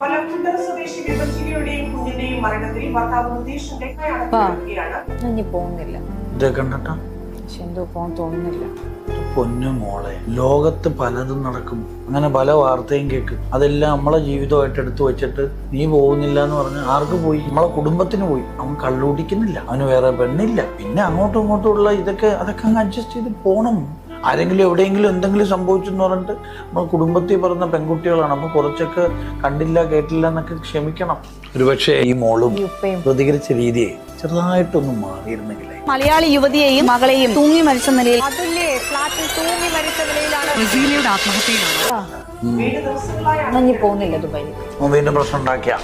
പലക്കുണ്ടറ സ്വദേശി വിഭജികയുടെയും കുഞ്ഞിന്റെയും മരണത്തിൽ ഭർത്താവ് മുതീഷിന്റെ കൈയടക്കുകയാണ് പോകുന്നില്ല. കണ്ടിട്ടാ? എന്തോ പോകാൻ തോന്നുന്നില്ല. പൊന്നു മോളെ. ലോകത്ത് പലതും നടക്കും. അങ്ങനെ പല വാർത്തയും കേൾക്കും. അതെല്ലാം നമ്മളെ ജീവിതമായിട്ട് എടുത്തു വെച്ചിട്ട് നീ പോകുന്നില്ല എന്ന് പറഞ്ഞ് ആർക്ക് പോയി? നമ്മളെ കുടുംബത്തിന് പോയി. അവൻ കള്ളുടിക്കുന്നില്ല അവന് വേറെ പെണ്ണില്ല. പിന്നെ അങ്ങോട്ടും ഇങ്ങോട്ടും ഉള്ള ഇതൊക്കെ അതൊക്കെ അങ്ങ് അഡ്ജസ്റ്റ് ചെയ്ത് പോണം. ആരെങ്കിലും എവിടെയെങ്കിലും എന്തെങ്കിലും സംഭവിച്ചു എന്ന് പറഞ്ഞിട്ട് നമ്മൾ കുടുംബത്തിൽ പറഞ്ഞ പെൺകുട്ടികളാണ്. അപ്പൊ കുറച്ചൊക്കെ കണ്ടില്ല കേട്ടില്ല എന്നൊക്കെ ക്ഷമിക്കണം. ഒരുപക്ഷെ ഈ മോളും പ്രതികരിച്ച രീതിയെ ചെറുതായിട്ടൊന്നും മാറിയിരുന്നെങ്കിൽ മലയാളി യുവതിയെയും മകളെയും തൂങ്ങി മരിച്ച നിലയിൽ പോകുന്നില്ല ദുബായിൽ. വീണ്ടും പ്രശ്നം ഉണ്ടാക്കിയ?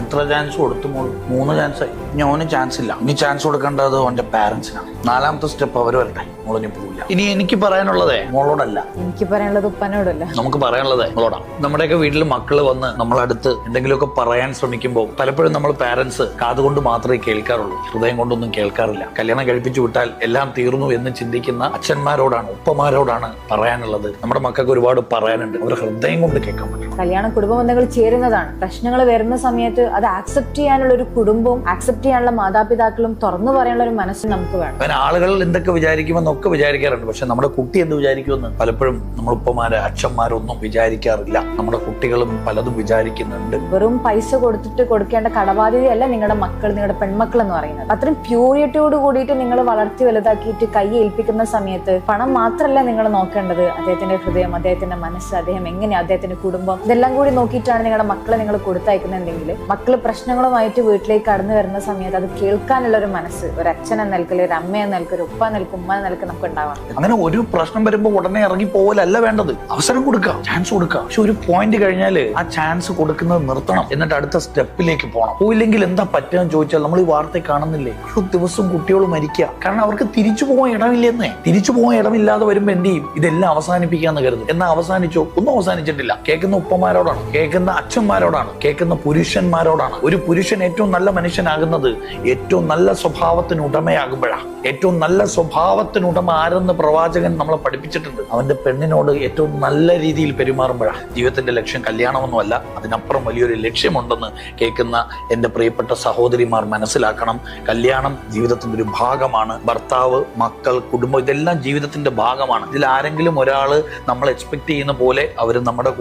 എത്ര ചാൻസ് കൊടുത്തു മോൾ മൂന്ന് ചാൻസ് ആയി. ഇനി അവന് ചാൻസ് ഇല്ല. ഇനി ചാൻസ് കൊടുക്കേണ്ടത് അവന്റെ പാരന്റ്സിനാണ് നാലാമത്തെ സ്റ്റെപ്പ് അവർ വരട്ടെ. മോളിനി പോവില്ല. ഇനി എനിക്ക് പറയാനുള്ളതേ? മോളോടല്ല. എനിക്ക് പറയാനുള്ളത് ഉപ്പനോടല്ല. നമുക്ക് പറയാനുള്ളത്? മോളോടാ. നമ്മുടെയൊക്കെ വീട്ടിൽ മക്കൾ വന്ന് നമ്മളടുത്ത് എന്തെങ്കിലുമൊക്കെ പറയാൻ ശ്രമിക്കുമ്പോൾ പലപ്പോഴും നമ്മൾ പാരന്റ്സ് കാതുകൊണ്ട് മാത്രമേ കേൾക്കാറുള്ളൂ. ഹൃദയം കൊണ്ടൊന്നും കേൾക്കാറില്ല. കല്യാണം കഴിപ്പിച്ചു വിട്ടാൽ എല്ലാം തീർന്നു എന്ന് ചിന്തിക്കുന്ന അച്ഛന്മാരോടാണ് ഉപ്പമാരോടാണ് പറയാനുള്ളത്. നമ്മുടെ മക്കൾക്ക് ഒരുപാട് പറയാനുണ്ട്. അവർ ഹൃദയം കൊണ്ട് കേൾക്കാൻ പറ്റും. കല്യാണ കുടുംബ ബന്ധങ്ങൾ ചേരുന്നതാണ്. പ്രശ്നങ്ങൾ വരുന്ന സമയത്ത് അത് ആക്സെപ്റ്റ് ചെയ്യാനുള്ള ഒരു കുടുംബവും ആക്സെപ്റ്റ് ചെയ്യാനുള്ള മാതാപിതാക്കളും തുറന്നു പറയാനുള്ള ഒരു മനസ്സ് നമുക്ക് വേണം. അങ്ങനെ ആളുകൾ എന്തൊക്കെ വിചാരിക്കുമെന്നൊക്കെ വിചാരിക്കാറുണ്ട്. പക്ഷെ നമ്മുടെ കുട്ടി എന്ത് വിചാരിക്കുമെന്ന് പലപ്പോഴും നമ്മൾ അച്ഛന്മാരൊന്നും വിചാരിക്കാറില്ല. നമ്മുടെ കുട്ടികളും പലതും വിചാരിക്കുന്നുണ്ട്. വെറും പൈസ കൊടുത്തിട്ട് കൊടുക്കേണ്ട കടബാധ്യതയല്ല നിങ്ങളുടെ മക്കൾ നിങ്ങളുടെ പെൺമക്കൾ എന്ന് പറയുന്നത്. അത്രയും പ്യൂരിറ്റിയോട് കൂടിയിട്ട് നിങ്ങൾ വളർത്തി വലുതാക്കിയിട്ട് കൈ ഏൽപ്പിക്കുന്ന സമയത്ത് പണം മാത്രമല്ല നിങ്ങൾ നോക്കേണ്ടത്. അദ്ദേഹത്തിന്റെ ഹൃദയം അദ്ദേഹത്തിന്റെ മനസ്സ് അദ്ദേഹം എങ്ങനെ അദ്ദേഹത്തിന്റെ കുടുംബം ഇതെല്ലാം കൂടി നോക്കിയിട്ടാണ് നിങ്ങളുടെ മക്കളെ നിങ്ങൾ കൊടുത്തയക്കുന്നുണ്ടെങ്കിൽ മക്കൾ പ്രശ്നങ്ങളുമായിട്ട് വീട്ടിലേക്ക് കടന്നു വരുന്ന സമയത്ത് അത് കേൾക്കാനുള്ള ഒരു മനസ്സ് ഒരു അച്ഛൻ എന്ന ഒരു അമ്മ നിലയ്ക്ക് ഒരു ഉപ്പ നിൽക്കും ഉമ്മ നിൽക്കും നമുക്ക് ഉണ്ടാവണം അങ്ങനെ ഒരു പ്രശ്നം വരുമ്പോൾ ഉടനെ ഇറങ്ങി പോവലല്ല വേണ്ടത്. അവസരം കൊടുക്കുക ചാൻസ് കൊടുക്കുക പക്ഷെ ഒരു പോയിന്റ് കഴിഞ്ഞാൽ ആ ചാൻസ് കൊടുക്കുന്നത് നിർത്തണം. എന്നിട്ട് അടുത്ത സ്റ്റെപ്പിലേക്ക് പോകണം പോയില്ലെങ്കിൽ എന്താ പറ്റുക എന്ന് ചോദിച്ചാൽ നമ്മൾ ഈ വാർത്ത കാണുന്നില്ലേ? ഒരു ദിവസം കുട്ടികൾ മരിക്കുക. കാരണം അവർക്ക് തിരിച്ചു പോകാൻ ഇടമില്ലെന്നേ. തിരിച്ചു പോകാൻ ഇടമില്ലാതെ വരുമ്പോൾ എന്ത് ചെയ്യും? ഇതെല്ലാം അവസാനിപ്പിക്കാന്ന് കരുതും. എന്നാ അവസാനിച്ചോ? ഒന്നും അവസാനിച്ചിട്ടില്ല. കേൾക്കുന്ന ഉപ്പമാരോടാണ് കേൾക്കുന്ന അച്ഛന്മാരോടാണ്. കേൾക്കുന്ന പുരുഷന്മാരോടാണ്. ഒരു പുരുഷൻ ഏറ്റവും നല്ല മനുഷ്യനാകുന്നത് ഏറ്റവും നല്ല സ്വഭാവത്തിന് ഉടമയാകുമ്പോഴാണ് ഏറ്റവും നല്ല സ്വഭാവത്തിനുടമ ആരെന്ന് പ്രവാചകൻ നമ്മളെ പഠിപ്പിച്ചിട്ടുണ്ട്. അവന്റെ പെണ്ണിനോട് ഏറ്റവും നല്ല രീതിയിൽ പെരുമാറുമ്പോഴാണ് ജീവിതത്തിന്റെ ലക്ഷ്യം കല്യാണമൊന്നുമല്ല അതിനപ്പുറം വലിയൊരു ലക്ഷ്യമുണ്ടെന്ന് കേൾക്കുന്ന എന്റെ പ്രിയപ്പെട്ട സഹോദരിമാർ മനസ്സിലാക്കണം. കല്യാണം ജീവിതത്തിന്റെ ഒരു ഭാഗമാണ്. ഭർത്താവ് മക്കൾ കുടുംബം ഇതെല്ലാം ജീവിതത്തിന്റെ ഭാഗമാണ്. ഇതിൽ ആരെങ്കിലും ഒരാൾ നമ്മൾ എക്സ്പെക്ട് ചെയ്യുന്ന പോലെ അവർ നമ്മുടെ കൂടെ